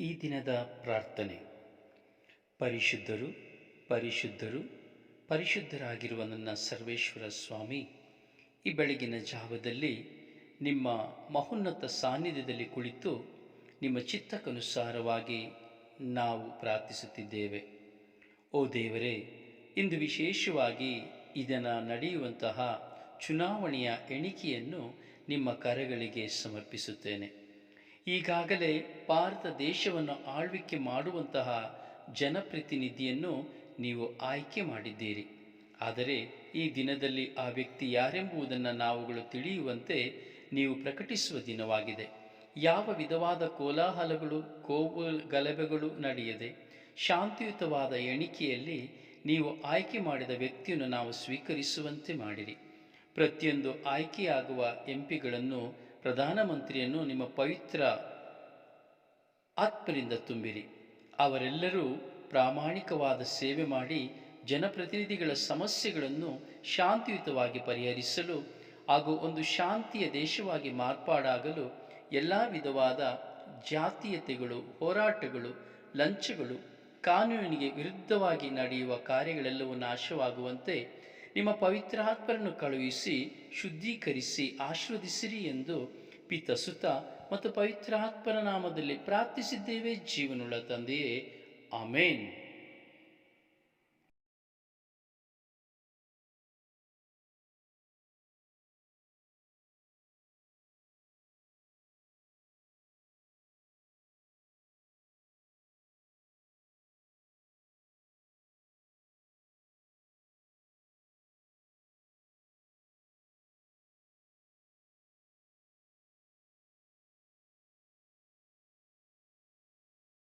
ಈ ದಿನದ ಪ್ರಾರ್ಥನೆ. ಪರಿಶುದ್ಧರು ಪರಿಶುದ್ಧರು, ಪರಿಶುದ್ಧರಾಗಿರುವ ನನ್ನ ಸರ್ವೇಶ್ವರ ಸ್ವಾಮಿ, ಈ ಬೆಳಗಿನ ಜಾವದಲ್ಲಿ ನಿಮ್ಮ ಮಹೋನ್ನತ ಸಾನ್ನಿಧ್ಯದಲ್ಲಿ ಕುಳಿತು ನಿಮ್ಮ ಚಿತ್ತಕ್ಕನುಸಾರವಾಗಿ ನಾವು ಪ್ರಾರ್ಥಿಸುತ್ತಿದ್ದೇವೆ. ಓ ದೇವರೇ, ಇಂದು ವಿಶೇಷವಾಗಿ ಇದನ್ನು ನಡೆಯುವಂತಹ ಚುನಾವಣೆಯ ಎಣಿಕೆಯನ್ನು ನಿಮ್ಮ ಕರೆಗಳಿಗೆ ಸಮರ್ಪಿಸುತ್ತೇನೆ. ಈಗಾಗಲೇ ಭಾರತ ದೇಶವನ್ನು ಆಳ್ವಿಕೆ ಮಾಡುವಂತಹ ಜನಪ್ರತಿನಿಧಿಯನ್ನು ನೀವು ಆಯ್ಕೆ ಮಾಡಿದ್ದೀರಿ. ಆದರೆ ಈ ದಿನದಲ್ಲಿ ಆ ವ್ಯಕ್ತಿ ಯಾರೆಂಬುದನ್ನು ನಾವುಗಳು ತಿಳಿಯುವಂತೆ ನೀವು ಪ್ರಕಟಿಸುವ ದಿನವಾಗಿದೆ. ಯಾವ ವಿಧವಾದ ಕೋಲಾಹಲಗಳು ಕೋವು ಗಲಭೆಗಳು ನಡೆಯದೆ, ಶಾಂತಿಯುತವಾದ ಎಣಿಕೆಯಲ್ಲಿ ನೀವು ಆಯ್ಕೆ ಮಾಡಿದ ವ್ಯಕ್ತಿಯನ್ನು ನಾವು ಸ್ವೀಕರಿಸುವಂತೆ ಮಾಡಿರಿ. ಪ್ರತಿಯೊಂದು ಆಯ್ಕೆಯಾಗುವ ಎಂ ಪಿಗಳನ್ನು ಪ್ರಧಾನಮಂತ್ರಿಯನ್ನು ನಿಮ್ಮ ಪವಿತ್ರ ಆತ್ಮರಿಂದ ತುಂಬಿರಿ. ಅವರೆಲ್ಲರೂ ಪ್ರಾಮಾಣಿಕವಾದ ಸೇವೆ ಮಾಡಿ ಜನಪ್ರತಿನಿಧಿಗಳ ಸಮಸ್ಯೆಗಳನ್ನು ಶಾಂತಿಯುತವಾಗಿ ಪರಿಹರಿಸಲು ಹಾಗೂ ಒಂದು ಶಾಂತಿಯ ದೇಶವಾಗಿ ಮಾರ್ಪಾಡಾಗಲು ಎಲ್ಲ ವಿಧವಾದ ಜಾತೀಯತೆಗಳು, ಹೋರಾಟಗಳು, ಲಂಚಗಳು, ಕಾನೂನಿಗೆ ವಿರುದ್ಧವಾಗಿ ನಡೆಯುವ ಕಾರ್ಯಗಳೆಲ್ಲವೂ ನಾಶವಾಗುವಂತೆ ನಿಮ್ಮ ಪವಿತ್ರಾತ್ಮರನ್ನು ಕಳುಹಿಸಿ ಶುದ್ಧೀಕರಿಸಿ ಆಶೀರ್ವದಿಸಿರಿ ಎಂದು ಪಿತಸುತ ಮತ್ತು ಪವಿತ್ರಾತ್ಮರ ನಾಮದಲ್ಲಿ ಪ್ರಾರ್ಥಿಸಿದ್ದೇವೆ ಜೀವನುಳ್ಳ ತಂದೆಯೇ. ಆಮೇನ್.